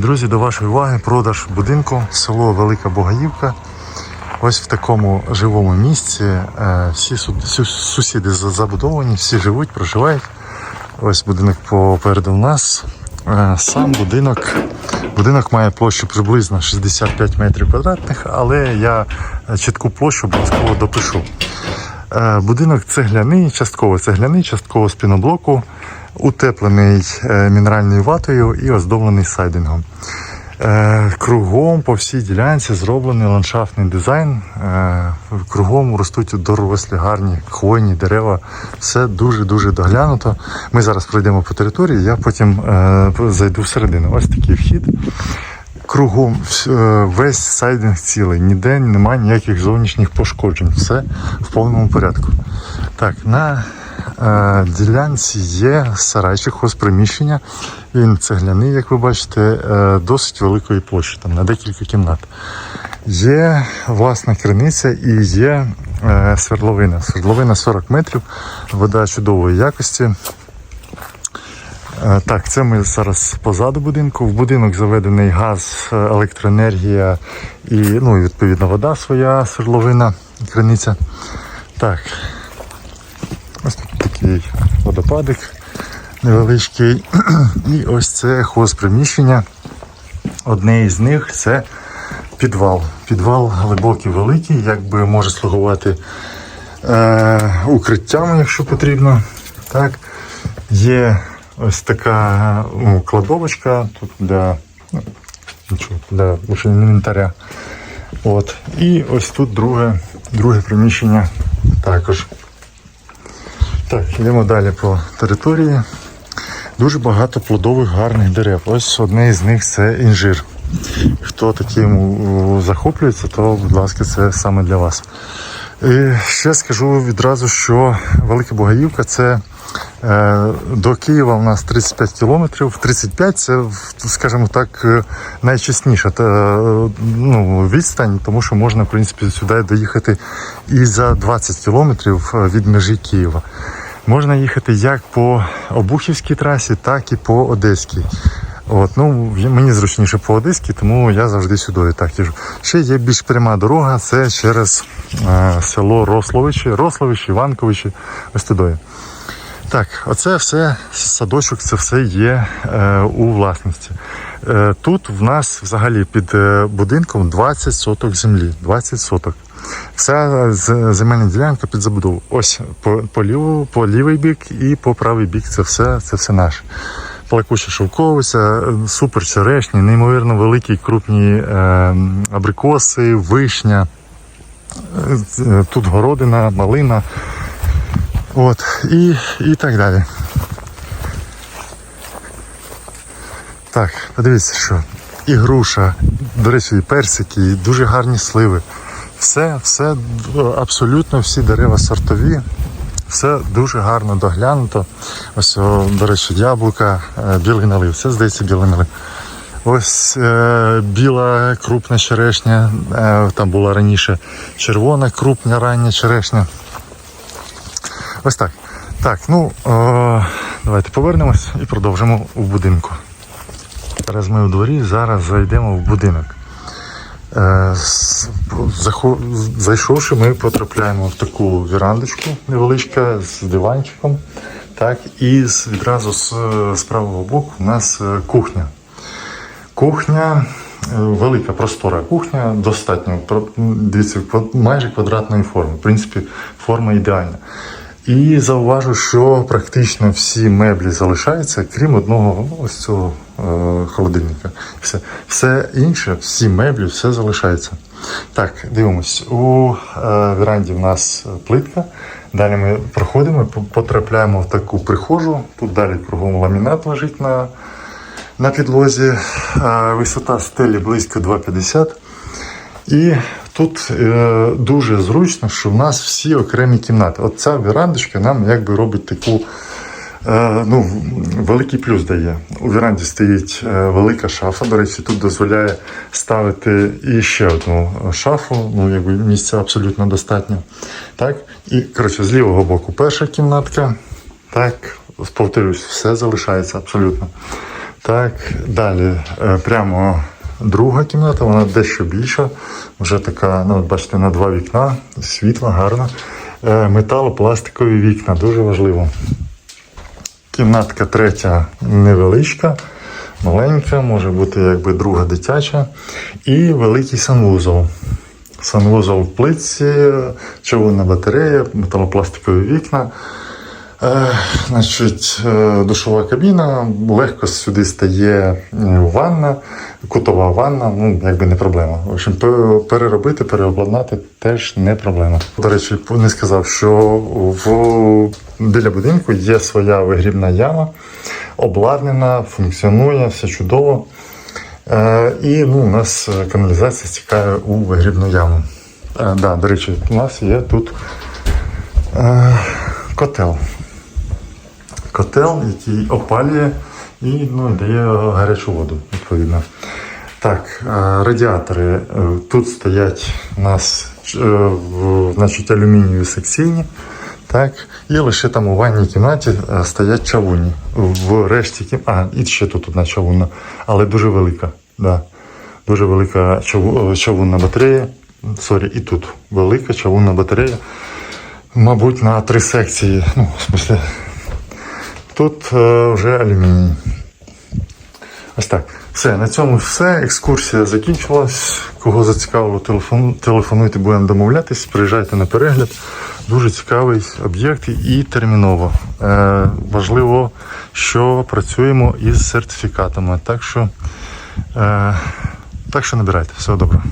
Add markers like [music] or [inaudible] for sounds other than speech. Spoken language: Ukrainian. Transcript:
Друзі, до вашої уваги продаж будинку село Велика Богаївка. Ось в такому живому місці. Е, Всі су- су- сусіди забудовані, всі живуть, проживають. Ось будинок попереду в нас. Е, Сам будинок, будинок має площу приблизно 65 метрів квадратних, але я чітку площу обов'язково допишу. Е, Будинок цегляний, частково цегляний, частково з піноблоку, утеплений е, мінеральною ватою і оздоблений сайдингом. Е, Кругом по всій ділянці зроблений ландшафтний дизайн. Е, Кругом ростуть дорослі, гарні хвойні дерева. Все дуже-дуже доглянуто. Ми зараз пройдемо по території, я потім зайду всередину. Ось такий вхід. Кругом весь сайдинг цілий, ніде немає ніяких зовнішніх пошкоджень. Все в повному порядку. Так, на ділянці є сарайчик, хозприміщення. Він цегляний, як ви бачите, е, досить великої площі, там на декілька кімнат. Є власна криниця і є е, свердловина. Свердловина 40 метрів, вода чудової якості. Е, Так, це ми зараз позаду будинку. В будинок заведений газ, е, електроенергія і, ну, відповідно вода своя, свердловина, криниця. Так. Ось такий водопадик невеличкий. [clears throat] І ось це хозприміщення. Одне із них це підвал. Підвал глибокий, великий, якби може слугувати е, укриттям, якщо потрібно. Так. Є ось така ну, кладовочка тут для, ну, нічого, для інвентаря. От. І ось тут друге, друге приміщення також. Так, йдемо далі по території. Дуже багато плодових гарних дерев. Ось одне із них це інжир. Хто таким захоплюється, то, будь ласка, це саме для вас. І ще скажу відразу, що Велика Богаївка це е, до Києва у нас 35 кілометрів. 35 це, скажімо так, е, найчасніша та, е, ну, відстань, тому що можна, в принципі, сюди доїхати і за 20 кілометрів від межі Києва. Можна їхати як по Обухівській трасі, так і по Одеській. От, ну, мені зручніше по Одеській, тому я завжди сюди так їжу. Ще є більш пряма дорога, це через е, село Рословичі, Рословичі, Іванковичі, ось туди. Так, оце все садочок, це все є е, у власності. Е, тут в нас взагалі під е, будинком 20 соток землі. 20 соток. Вся земельна ділянка під забудову. Ось по, по, ліву, по лівий бік і по правий бік це все, це все наше. Плакуча шовковиця, супер черешні, неймовірно великі крупні е, абрикоси, вишня. Е, Тут городина, малина. От, і, і так далі. Так, подивіться, що і груша, до речі, і персики, і дуже гарні сливи. Все, все, абсолютно всі дерева сортові, все дуже гарно доглянуто. Ось, до речі, яблука, е, білий налив. Це здається білий налив. Ось е, біла крупна черешня, е, там була раніше червона крупна рання черешня. Ось так. Так, ну е, давайте повернемось і продовжимо у будинку. Зараз ми у дворі, зараз зайдемо в будинок. Е, Зайшовши, ми потрапляємо в таку вірандочку невеличка з диванчиком. Так, і відразу з, з правого боку у нас е, кухня. Кухня е, велика, простора кухня, достатньо дивіться, майже квадратної форми. В принципі, форма ідеальна. І зауважу, що практично всі меблі залишаються, крім одного ну, ось цього е, холодильника. Все, все інше, всі меблі, все залишається. Так, дивимось. У е, веранді в нас плитка. Далі ми проходимо, потрапляємо в таку прихожу. Тут далі кругом ламінат лежить на, на підлозі. Е, Висота стелі близько 2,50. І тут е, дуже зручно, що в нас всі окремі кімнати. От ця верандочка нам якби робить таку. е, Ну, великий плюс дає. У веранді стоїть е, велика шафа. До речі, тут дозволяє ставити і ще одну шафу. Ну, якби місця абсолютно достатньо. Так? І коротше, з лівого боку перша кімнатка. Так, повторюсь, все залишається абсолютно. Так, далі е, прямо друга кімната, вона дещо більша. Вже така, ну, бачите, на два вікна, світла, гарна. Е, Металопластикові вікна, дуже важливо. Кімнатка третя невеличка, маленька, може бути якби друга дитяча. І великий санвузол. Санвузол в плитці, човунна батарея, металопластикові вікна. Е, значить, е, душова кабіна, легко сюди стає е, ванна, кутова ванна, ну якби не проблема. В общем, переробити, переобладнати теж не проблема. До речі, не сказав, що в, біля будинку є своя вигрібна яма, обладнана, функціонує, все чудово. І ну, у нас каналізація стікає у вигрібну яму. Да, до речі, у нас є тут котел котел, який опалює і ну, дає гарячу воду, відповідно. Так, е, радіатори. Е, Тут стоять у нас е, значить, алюмінієві секційні. Так, і лише там у ванній кімнаті стоять чавунні. В решті кім... А, і ще тут одна чавунна, але дуже велика. Да. Дуже велика чаву... чавунна батарея. Сорі, і тут велика чавунна батарея. Мабуть, на три секції. Ну, в смысле, Тут е, вже алюміній. Ось так. Все, на цьому все. Екскурсія закінчилась. Кого зацікавило, телефон, телефонуйте, будемо домовлятись, приїжджайте на перегляд. Дуже цікавий об'єкт і терміново. Е, важливо, що працюємо із сертифікатами. Так що, е, так що набирайте. Всього доброго.